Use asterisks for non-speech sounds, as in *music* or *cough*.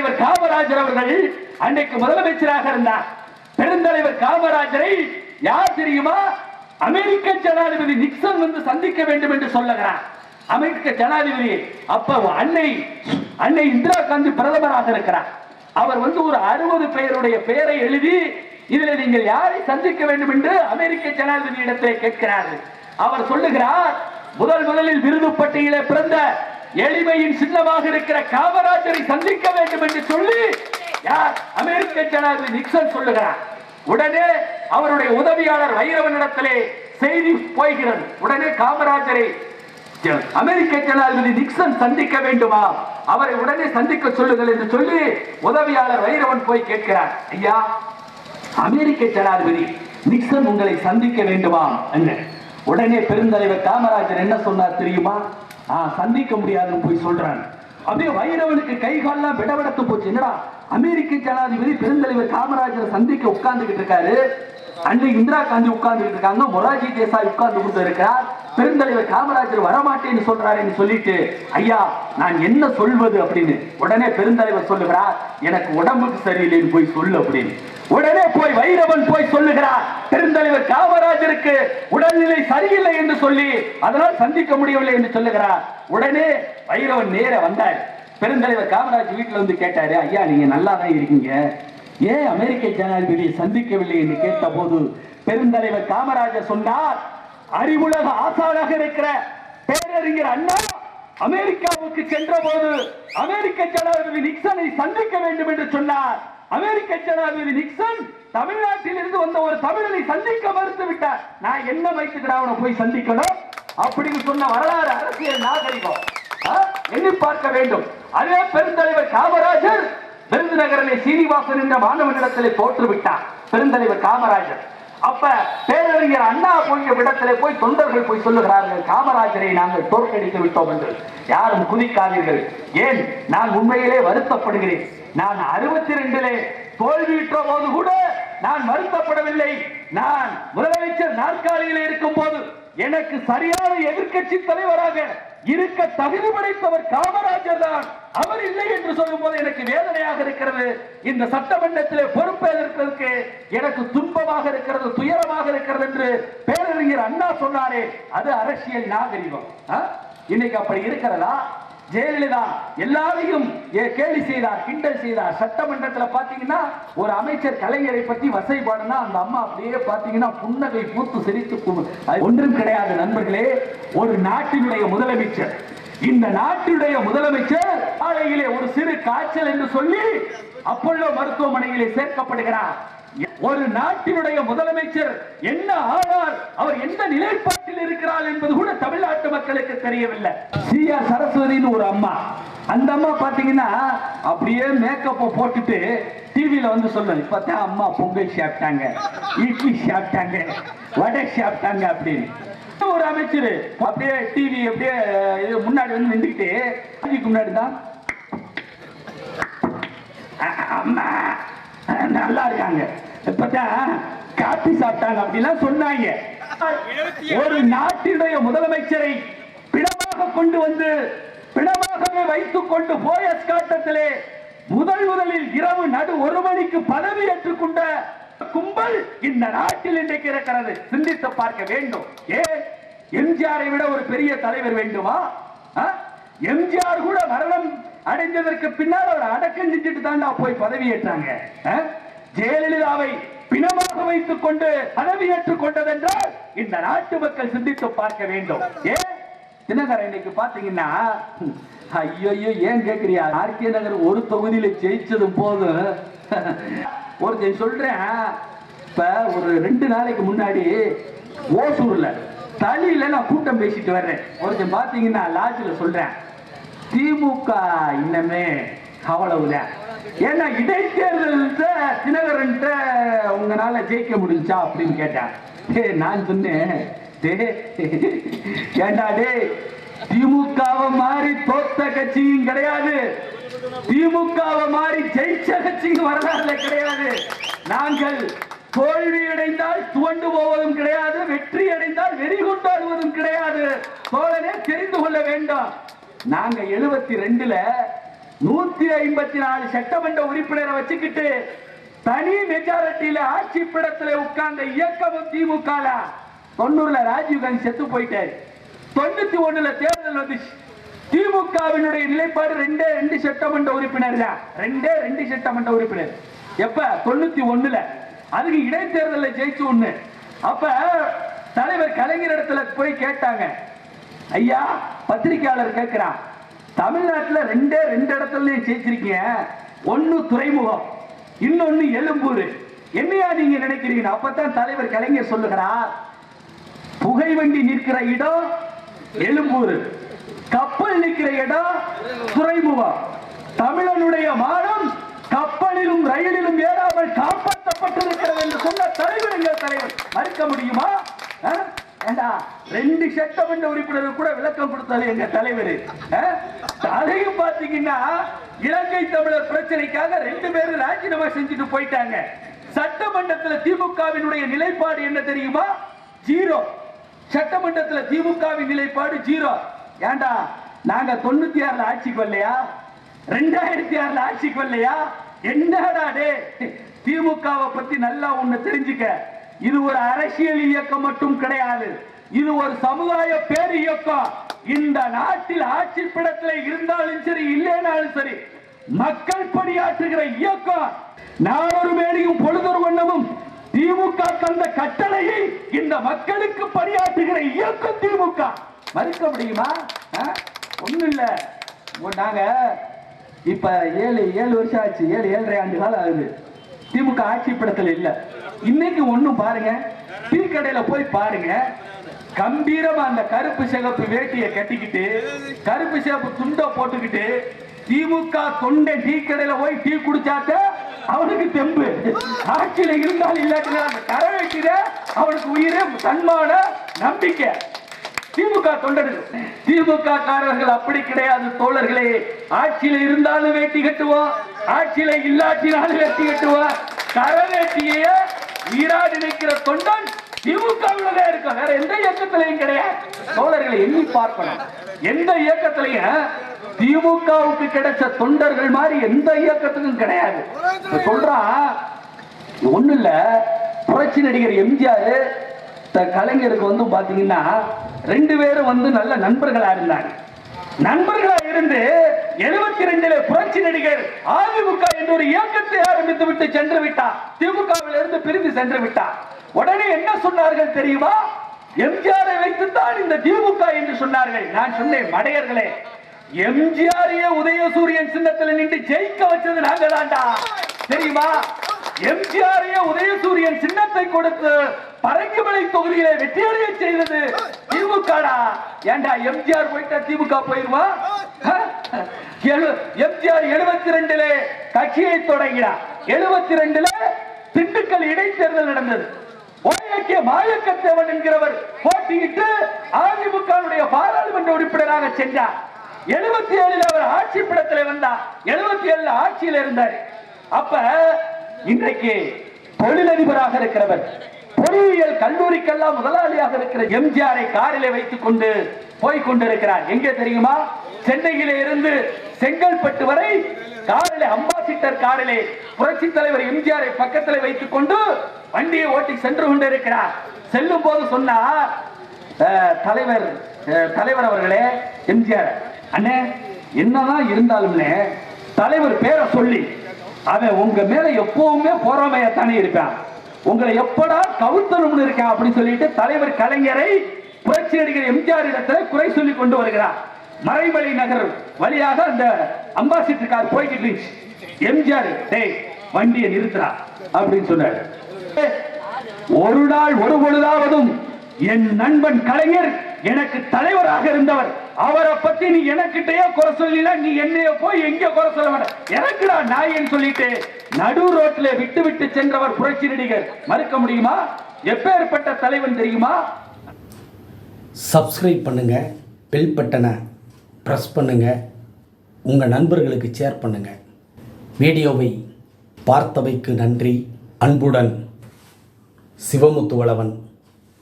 பெருந்தலைவர் காமராஜர் அவர்கள் அன்னைக்கு முதலமைச்சராக இருந்தார். பெருந்தலைவர் காமராஜரை யார் தெரியுமா? அமெரிக்க ஜனாதிபதி நிக்சன் வந்து சந்திக்க வேண்டும் என்று சொல்லுகிறார். அமெரிக்க ஜனாதிபதி அப்ப அன்னை அன்னை இந்திரா காந்தி பிரதமராக இருக்கிறார். அவர் வந்து ஒரு அறுபது பெயருடைய பெயரை எழுதி இதில் நீங்கள் யாரை சந்திக்க வேண்டும் என்று அமெரிக்க ஜனாதிபதி இடத்திலே கேட்கிறார்கள். அவர் சொல்லுகிறார் முதல் முதலில் விருது பட்டியலே பிறந்த எளிமையின் சின்னமாக இருக்கிற காமராஜரை சந்திக்க வேண்டும் என்று சொல்லி யார்? அமெரிக்க ஜனாதிபதி நிக்சன் சொல்லுகிறார். உடனே அவருடைய உதவியாளர் வைரவனிடத்திலே செய்தி போய்கிறது. உடனே காமராஜரை அமெரிக்க ஜனாதிபதி நிக்சன் சந்திக்க வேண்டுமா? அவரை உடனே சந்திக்க சொல்லுங்கள் என்று சொல்லி உதவியாளர் வைரவன் போய் கேட்கிறார். ஐயா அமெரிக்க ஜனாதிபதி நிக்சன் உங்களை சந்திக்க வேண்டுமா? என்ன உடனே பெருந்தலைவர் காமராஜர் என்ன சொன்னார் தெரியுமா? சந்திக்க முடியாதுன்னு போய் சொல்றாங்க அப்படியே வைரவனுக்கு கை கால்லாம் விடவிடத்து போச்சு. என்னடா அமெரிக்க ஜனாதிபதி பெருந்தலைவர் காமராஜரை சந்திக்க உட்கார்ந்துகிட்டு இருக்காரு. அன்று இந்திரா காந்தி உட்கார்ந்து இருக்காங்க மொராஜி தேசாய் உட்கார்ந்து கொண்டு இருக்கிறார். பெருந்தலைவர் காமராஜர் வரமாட்டேன்னு சொல்றாரு சொல்லிட்டு ஐயா நான் என்ன சொல்வது? அப்படின்னு உடனே பெருந்தலைவர் சொல்லுகிறார் எனக்கு உடம்புக்கு சரியில்லைன்னு போய் சொல்லு அப்படின்னு. உடனே போய் வைரவன் போய் சொல்லுகிறார் பெருந்தலைவர் காமராஜருக்கு உடல்நிலை சரியில்லை என்று சொல்லி அதனால் சந்திக்க முடியவில்லை என்று சொல்லுகிறார். உடனே வைரவன் நேர வந்தார். பெருந்தலைவர் காமராஜ் வீட்டுல வந்து கேட்டாரு ஐயா நீங்க நல்லா தான் இருக்கீங்க. ஏன் அமெரிக்க ஜனாதிபதியை சந்திக்கவில்லை என்று கேட்டபோது பெருந்தலைவர் காமராஜர் சொன்னார் அறிவுலக ஆசானாக இருக்கிற பேரறிஞர் அண்ணா அமெரிக்காவுக்கு சென்ற போது அமெரிக்க ஜனாதிபதி நிக்சனை சந்திக்க வேண்டும் என்று சொன்னார். அமெரிக்க ஜனாதிபதி நிக்சன் தமிழ்நாட்டில் இருந்து வந்த ஒரு தமிழனை சந்திக்க மறுத்து விட்டார். நான் என்ன வைத்து அவனை போய் சந்திக்கணும்? அப்படின்னு சொன்ன வரலாறு அரசியல் நாகரிகம் ஆ? எண்ணி பார்க்க வேண்டும். அதே பெருந்தலைவர் காமராஜர் விருதுநகரிலே சீனிவாசன் என்ற மாணவனிடத்திலே தோற்றுவிட்டார். பெருந்தலைவர் காமராஜர். அப்ப பேரறிஞர் அண்ணா போய் இடத்திலே போய் தொண்டர்கள் போய் சொல்லுகிறார்கள் காமராஜரை நாங்கள் தோற்கடித்து விட்டோம் என்று. யாரும் குதிக்காதீர்கள். ஏன்? நான் உண்மையிலே வருத்தப்படுகிறேன். நான் அறுபத்தி ரெண்டிலே தோல்வியுற்ற போது கூட நான் வருத்தப்படவில்லை. நான் முதலமைச்சர் நாற்காலியில் இருக்கும் போது எனக்கு சரியான எதிர்க்கட்சி தலைவராக இருக்க தகுதி படைத்தவர் காமராஜர் தான். அவர் இல்லை என்று சொல்லும் போது எனக்கு வேதனையாக இருக்கிறது. இந்த சட்டமன்றத்திலே பொறுப்பேற்கிறதுக்கு எனக்கு துன்பமாக இருக்கிறது துயரமாக இருக்கிறது என்று பேரறிஞர் அண்ணா சொன்னாரே அது அரசியல் நாகரிகம். இன்னைக்கு அப்படி இருக்கிறதா? ஜெயலலிதா எல்லாரையும் ஏ- கேலி செய்தார் கிண்டல் செய்தார். சட்டமன்றத்தில் பார்த்தீங்கன்னா ஒரு அமைச்சர் கலைஞரை பற்றி வசை பாடுனா அந்த அம்மா அப்படியே பார்த்தீங்கன்னா புன்னகை பூத்து சிரித்து அது ஒன்றும் கிடையாது நண்பர்களே. ஒரு நாட்டினுடைய முதலமைச்சர். இந்த நாட்டினுடைய முதலமைச்சர் காலையிலே ஒரு சிறு காய்ச்சல் என்று சொல்லி அப்பல்லோ மருத்துவமனையிலே சேர்க்கப்படுகிறார். ஒரு நாட்டினுடைய முதலமைச்சர் என்ன ஆனார் அவர் எந்த நிலைப்பாட்டில் இருக்கிறார் என்பது கூட தமிழ்நாட்டு மக்களுக்கு தெரியவில்லை. சி ஆர் சரஸ்வதினு ஒரு அம்மா. அந்த அம்மா பாத்தீங்கன்னா அப்படியே மேக்கப்பை போட்டுட்டு டிவியில வந்து சொல்லுங்க பார்த்தா அம்மா பொங்கல் சாப்பிட்டாங்க இட்லி சாப்பிட்டாங்க வடை சாப்பிட்டாங்க அப்படின்னு. ஒரு அமைச்சர் அப்படியே டிவி அப்படியே முன்னாடி வந்து நின்றுக்கிட்டு முன்னாடி தான் அம்மா நல்லா இருக்காங்க இப்பதான் காப்பி சாப்பிட்டாங்க அப்படிலாம் சொன்னாங்க. ஒரு நாட்டினுடைய முதலமைச்சரை பிணமாக கொண்டு வந்து பிணமாகவே வைத்துக் கொண்டு போயஸ் காட்டத்திலே முதல் முதலில் இரவு நடு ஒரு மணிக்கு பதவி ஏற்றுக்கொண்ட கும்பல் இந்த நாட்டில் இன்றைக்கு இருக்கிறது. சிந்தித்து பார்க்க வேண்டும். ஏன் எம்ஜிஆரை விட ஒரு பெரிய தலைவர் வேண்டுமா? எம்ஜிஆர் கூட மரணம் அடைஞ்சதற்கு பின்னால் அவர் அடக்கம் செஞ்சுட்டு தாண்டா போய் பதவியேற்றாங்க ஆ? ஜெயலலிதாவை பிணமாக வைத்துக் கொண்டு பதவியேற்றுக் கொண்டதென்றால் இந்த நாட்டு மக்கள் சிந்தித்து பார்க்க வேண்டும். ஏன் தினகரன் இன்னைக்கு பாத்தீங்கன்னா ஐயோ ஏன் கேக்குறியா? ஆர்கே நகர் ஒரு தொகுதியில ஜெயிச்சதும் போதும் ஒருத்தன் சொல்றேன் இப்ப ஒரு ரெண்டு நாளைக்கு முன்னாடி ஓசூர்ல தலியில நான் கூட்டம் பேசிட்டு வர்றேன். ஒருத்தன் பாத்தீங்கன்னா லாட்ஜில் சொல்றேன் திமுக இன்னமே அவ்வளவுதான் ஏன்னா இடைத்தேர்தல் தினகரன் உங்களால ஜெயிக்க முடிஞ்சா அப்படின்னு கேட்டேன் டேய், நான் சொன்னேன். ஏண்டா டே திமுகவை மாறி தோத்த கட்சியும் கிடையாது. திமுகவை மாறி ஜெயிச்ச கட்சியும் வரலாறுல கிடையாது. நாங்கள் தோல்வி அடைந்தால் துவண்டு போவதும் கிடையாது வெற்றி அடைந்தால் வெறி கொண்டாடுவதும் கிடையாது. தோழனே தெரிந்து கொள்ள வேண்டும். நாங்க எழுபத்தி ரெண்டுல நூத்தி ஐம்பத்தி நாலு சட்டமன்ற உறுப்பினரை வச்சுக்கிட்டு தனி மெஜாரிட்டியில ஆட்சி பீடத்துல உட்கார்ந்த இயக்கமும் திமுக தொண்ணூறுல ராஜீவ் காந்தி செத்து போயிட்டாரு. தொண்ணூத்தி ஒண்ணுல தேர்தல் வந்துச்சு. திமுகவினுடைய நிலைப்பாடு ரெண்டே ரெண்டு சட்டமன்ற உறுப்பினர் தான் ரெண்டே ரெண்டு சட்டமன்ற உறுப்பினர். எப்ப? தொண்ணூத்தி ஒண்ணுல. அதுக்கு இடைத்தேர்தலில் ஜெயிச்சு ஒண்ணு. அப்ப தலைவர் கலைஞர் இடத்துல போய் கேட்டாங்க. ஐயா பத்திரிகையாளர் கேட்கிறான் தமிழ்நாட்டில் ரெண்டே ரெண்டு இடத்துல ஜெயிச்சிருக்கீங்க. ஒன்னு துறைமுகம் இன்னொன்னு எழும்பூர். என்னையா நீங்க நினைக்கிறீங்க அப்பதான் தலைவர் கலைஞர் சொல்லுகிறார். புகை வண்டி நிற்கிற இடம் எழும்பூர். கப்பல் நிற்கிற இடம் துறைமுகம். தமிழனுடைய மானம் கப்பலிலும் ரயிலிலும் ஏறாமல் காப்பாற்றப்பட்டிருக்கிறது என்று சொன்ன தலைவர் எங்கள் தலைவர். மறுக்க முடியுமா? ரெண்டு சட்டமன்ற உறுப்பினர்கள் கூட விளக்கம் கொடுத்தாரு எங்க தலைவர். ஆ? அதையும் பாத்தீங்கன்னா இலங்கை தமிழர் பிரச்சனைக்காக ரெண்டு பேரும் ராஜினாமா செஞ்சுட்டு போயிட்டாங்க. சட்டமன்றத்தில் திமுகவினுடைய நிலைப்பாடு என்ன தெரியுமா? ஜீரோ. சட்டமன்றத்தில் திமுகவின் நிலைப்பாடு ஜீரோ. ஏண்டா நாங்க தொண்ணூத்தி ஆறுல ஆட்சிக்கு வரலையா ரெண்டாயிரத்தி ஆறுல ஆட்சிக்கு வரலையா என்னடா டே திமுகவை பத்தி நல்லா ஒண்ணு தெரிஞ்சுக்க. இது ஒரு அரசியல் இயக்கம் மட்டும் கிடையாது. இது ஒரு சமுதாய பேர் இயக்கம். இந்த நாட்டில் ஆட்சி படத்தில் இருந்தாலும் சரி இல்லைனாலும் சரி மக்கள் பணியாற்றுகிற இயக்கம். நாளொரு மேலையும் பொழுதொரு வண்ணமும் திமுக தந்த கட்டளையை இந்த மக்களுக்கு பணியாற்றுகிற இயக்கம் திமுக. மறுக்க முடியுமா? ஒண்ணு இல்ல. நாங்க இப்ப ஏழு ஏழு வருஷம் ஆச்சு. ஏழு ஏழரை ஆண்டு காலம் ஆகுது. திமுக ஆட்சி படத்துல இல்ல. இன்னைக்கு ஒண்ணும் பாருங்க. டீ கடையில போய் பாருங்க. கம்பீரமா அந்த கருப்பு சிகப்பு வேட்டியை கட்டிக்கிட்டு கருப்பு சிகப்பு துண்டை போட்டுக்கிட்டு திமுக தொண்டை டீ கடையில போய் டீ குடிச்சாட்ட அவனுக்கு தெம்பு. ஆட்சியில இருந்தாலும் இல்லாட்டினா அந்த கரை வைக்கிற அவனுக்கு உயிரே தன்மான நம்பிக்கை. திமுக தொண்டர்கள் திமுக காரர்கள் அப்படி கிடையாது தோழர்களே. ஆட்சியில இருந்தாலும் வேட்டி கட்டுவோம். ஆட்சியில இல்லாட்டினாலும் வேட்டி கட்டுவோம் கரவேட்டிய ஈராடு நிற்கிற தொண்டன் திமுகவில் தான் இருக்கும். வேற எந்த இயக்கத்திலையும் கிடையாது. தோழர்களை எண்ணி பார்க்கணும். எந்த இயக்கத்திலையும் திமுகவுக்கு கிடைச்ச தொண்டர்கள் மாதிரி எந்த இயக்கத்துக்கும் கிடையாது. சொல்றா சொல்றான் ஒண்ணு இல்ல. புரட்சி நடிகர் எம்ஜிஆர் கலைஞருக்கு வந்து பாத்தீங்கன்னா ரெண்டு பேரும் வந்து நல்ல நண்பர்களா இருந்தாங்க. நண்பர்களா இருந்து புரட்சி நடிகர் அதிமுக என்ற ஒரு இயக்கத்தை ஆரம்பித்து விட்டு சென்று விட்டார். திமுகவில் இருந்து பிரிந்து சென்று விட்டார். உடனே என்ன சொன்னார்கள் தெரியுமா? எம்ஜிஆரை வைத்துத்தான் இந்த திமுக என்று சொன்னார்கள். நான் சொன்னேன் மடையர்களே எம்ஜிஆரையே உதயசூரியன் சின்னத்தில் நின்று ஜெயிக்க வச்சது நாங்க தெரியுமா? எம்ஜிஆரையே உதயசூரியன் சின்னத்தை கொடுத்து பரங்கிமலை தொகுதியிலே வெற்றியடைய செய்தது திமுகடா. ஏண்டா எம்ஜிஆர் போயிட்டா திமுக போயிருமா? *laughs* எம்ஜிஆர் எழுபத்தி ரெண்டுல கட்சியை தொடங்கினார். எழுபத்தி ரெண்டுல திண்டுக்கல் இடைத்தேர்தல் நடந்தது. ஓய்வக்கிய மாயக்கத்தேவன் என்கிறவர் போட்டியிட்டு அதிமுகவுடைய பாராளுமன்ற உறுப்பினராக சென்றார். எழுபத்தி ஏழுல அவர் ஆட்சி படத்தில் வந்தார். எழுபத்தி ஏழுல ஆட்சியில் இருந்தார். அப்ப இன்றைக்கு தொழிலதிபராக இருக்கிறவர் பொறியியல் கல்லூரிக்கெல்லாம் முதலாளியாக இருக்கிற எம்ஜிஆரை காரிலே வைத்துக் கொண்டு போய் கொண்டிருக்கிறார். எங்கே தெரியுமா? சென்னையிலே இருந்து செங்கல்பட்டு வரை காரிலே அம்பாசிட்டர் காரிலே புரட்சி தலைவர் எம்ஜிஆரை பக்கத்தில் வைத்துக் கொண்டு வண்டியை ஓட்டி சென்று கொண்டிருக்கிறார். செல்லும் போது சொன்னார் தலைவர் தலைவர் அவர்களே எம்ஜிஆர் அண்ணே என்னதான் இருந்தாலும்னே தலைவர் பேரை சொல்லி அவன் உங்க மேல எப்பவுமே பொறாமையத்தானே இருக்கான் உங்களை எப்படா கவுத்தணும்னு இருக்கேன் அப்படின்னு சொல்லிட்டு தலைவர் கலைஞரை புரட்சி நடிகர் எம்ஜிஆர் இடத்துல குறை சொல்லி கொண்டு வருகிறார். மறைமலை நகர் வழியாக அந்த அம்பாசிட்டர் கார் போய்கிட்டு இருந்துச்சு. எம்ஜிஆர் டேய் வண்டியை நிறுத்துறா அப்படின்னு சொன்னாரு. ஒரு நாள் ஒரு பொழுதாவதும் என் நண்பன் கலைஞர் எனக்கு தலைவராக இருந்தவர். அவரை பத்தி நீ எனக்கிட்டயோ குறை சொல்லல நீ என்னைய போய் எங்க குறை சொல்ல வேண்டாம் எனக்குடா நாயன்னு சொல்லிட்டு நடு ரோட்ல விட்டு விட்டு சென்றவர் புரட்சி நடிகர். மறுக்க முடியுமா? எப்பேற்பட்ட தலைவன் தெரியுமா? சப்ஸ்கிரைப் பண்ணுங்கள் பெல் பட்டனை ப்ரெஸ் பண்ணுங்கள் உங்கள் நண்பர்களுக்கு ஷேர் பண்ணுங்கள் வீடியோவை பார்த்தவைக்கு நன்றி. அன்புடன் சிவமுத்துவளவன்.